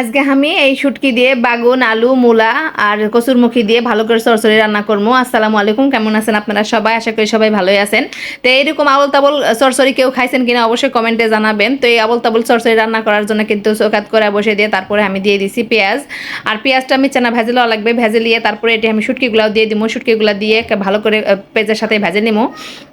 আজকে আমি এই শুটকি দিয়ে বাগুন, আলু, মূলা আর কচুরমুখী দিয়ে ভালো করে সরসরি রান্না করব। আসসালামু আলাইকুম, কেমন আছেন আপনারা সবাই? আশা করি সবাই ভালোই আছেন। তো এইরকম আবল তাবল সরসরি কেউ খাইছেন কিনা অবশ্যই কমেন্টে জানাবেন। তো এই আবল তাবল সরসরি রান্না করার জন্য কিন্তু চোকাত করে বসে দিয়ে তারপরে আমি দিয়ে দিছি পেঁয়াজ। আর পেঁয়াজটা আমি চেনা ভেজে লওয়া লাগবে, ভেজে নিয়ে তারপরে এটি আমি শুটকিগুলাও দিয়ে দিব। শুটকিগুলা দিয়ে ভালো করে পেঁয়াজের সাথে ভেজে নিবো।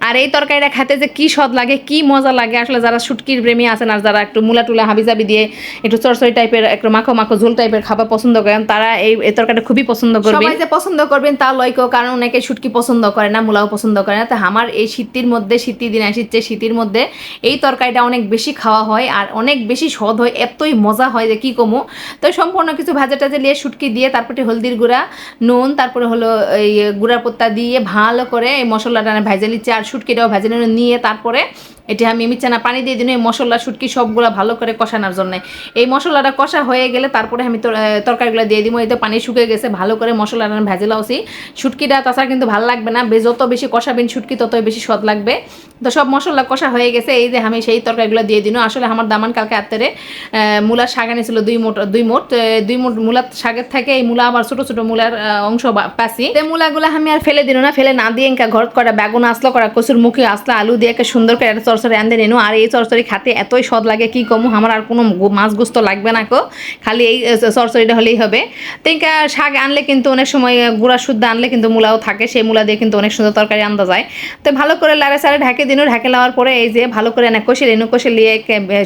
আর এই তরকারিটা খেতে যে কি স্বাদ লাগে, কি মজা লাগে। আসলে যারা শুটকির প্রেমী আছেন আর যারা একটু মুলা টুলা হাবিজাবি দিয়ে একটু চরচরি টাইপের, একটু মাখো মাখো ঝোল টাইপের খাবার পছন্দ করেন, তারা এই তরকারিটা খুবই পছন্দ করবেন যে পছন্দ করবেন তা লয়কো কারণ অনেকে শুটকি পছন্দ করে না, মুলাও পছন্দ করে না। তো আমার এই শীতের মধ্যে শীতের দিন আসছে শীতের মধ্যে এই তরকারিটা অনেক বেশি খাওয়া হয় আর অনেক বেশি স্বাদ হয়, এতই মজা হয় যে কি কমু। তো সম্পূর্ণ কিছু ভাজা টাজা নিয়ে শুটকি দিয়ে তারপরে হলদির গুঁড়া, নুন, তারপরে হলো এই গুঁড়ার পত্তা দিয়ে ভালো করে এই মশলাটা ভেজে নিচ্ছে আর শুটকিটাও ভেজে নিয়ে তারপরে এটি আমি মিচানা পানি দিয়ে দিন এই মশলা, শুটকি সবগুলো ভালো করে কষানোর জন্য। এই মশলাটা কষা হয়ে গেলে তারপরে আমি তর- তরকারিগুলো দিয়ে দিব। এতে পানি শুকিয়ে গেছে, ভালো করে মশলাটা ভেজে লাউছি। শুটকিটা তাছাড়া কিন্তু ভালো লাগবে না। যত বেশি কষাবেন শুটকি, ততই বেশি স্বাদ লাগবে। তো সব মশলা কষা হয়ে গেছে। এই যে আমি সেই তরকারিগুলো দিয়ে দিন। আসলে আমার দামান কালকে আত্মারে মূলার শাক আনিছিল দুই মোট দুই মোট দুই মোট মূলার শাকের থেকে এই মূলা আমার ছোট ছোট মূলার অংশ পাচ্ছি তো মূলাগুলো আমি আর ফেলে দিন না। ফেলে না দিয়ে ঘর করা, বেগুন আসলো করা, কচুর মুখে আসলো আলু দিয়ে সুন্দর করে চরচরি আনতে নিনু আর এই চরচরি খাতে এতই স্বাদ লাগে, কি কমু? আমার আর কোনো মাছ গুস্ত লাগবে না কো। খালি এই চরচরিটা হলেই হবে। তো এনকা শাক আনলে কিন্তু অনেক সময় গুঁড়া শুদ্ধ আনলে কিন্তু মূলাও থাকে, সেই মূলা দিয়ে কিন্তু অনেক সুন্দর তরকারি আনতে যায়। তো ভালো করে লাড়ে সাড়ে ঢাকে দিনু। ঢাকে লাওয়ার পরে এই যে ভালো করে না কষে নিনু কষে নিয়ে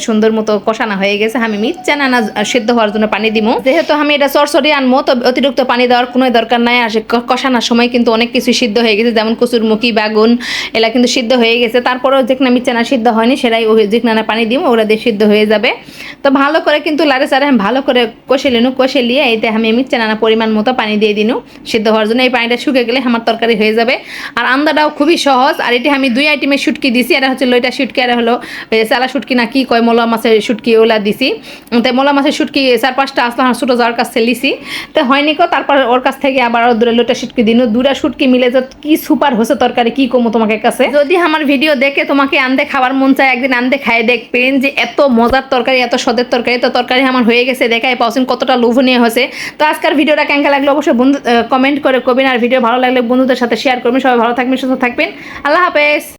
সুন্দর মতো কষানো হয়ে গেছে। আমি মিচ্ছা না সিদ্ধ হওয়ার জন্য পানি দিমু। যেহেতু আমি এটা চরচরি আনব, তো অতিরিক্ত পানি দেওয়ার কোনো দরকার নাই। আর কষানোর সময় কিন্তু অনেক কিছু সিদ্ধ হয়ে গেছে, যেমন কচুরমুখী, বাগুন, এলা কিন্তু সিদ্ধ হয়ে গেছে। তারপরেও যেখানে সিদ্ধ হয়নি সেটাই ওই জিকনানা পানি দিব ওরা দিয়ে সিদ্ধ হয়ে যাবে। তো ভালো করে কিন্তু লাড়ে সাড়ে আমি ভালো করে কষে নিনু, কষে নিয়ে এতে আমি মিচ্ছানা পরিমাণ মতো পানি দিয়ে দিনু। সিদ্ধ হওয়ার জন্য এই পানিটা শুকে গেলে আমার তরকারি হয়ে যাবে। আর আন্দাটাও খুবই সহজ। আর এটি আমি দুই আইটেমের শুটকি দিছি। এটা হচ্ছে লইটা শুটকি আর হলো চালা শুটকি না কি কয়, মোলা মাছের শুটকি ওলা দিছি। তাই মোলা মাছের শুটকি চার পাঁচটা আসলে, আমার ছোটো যাওয়ার কাছ লিছি। তো হয়নি কো, তারপর ওর কাছ থেকে আবার দূরে লোটা শুটকি দিন। দুরা শুটকি মিলে যে কি সুপার হচ্ছে তরকারি, কি কমো তোমাকে কাছে? যদি আমার ভিডিও দেখে তোমাকে আনতে খাবার মন চায়, একদিন আনতে খাই দেখবেন যে এত মজার তরকারি, এত স্বাদের তরকারি, তো তরকারি আমার হয়ে গেছে, দেখাই পাওছেন কতটা লোভনীয় হয়েছে। তো আজকের ভিডিওটা কেঙ্কা লাগল? অবশ্যই বন্ধু কমেন্ট করে করবেন আর ভিডিও ভালো লাগলে বন্ধুদের সাথে শেয়ার করবেন। সবাই ভালো থাকবেন, সুস্থ থাকবেন। আল্লাহ হাফেজ।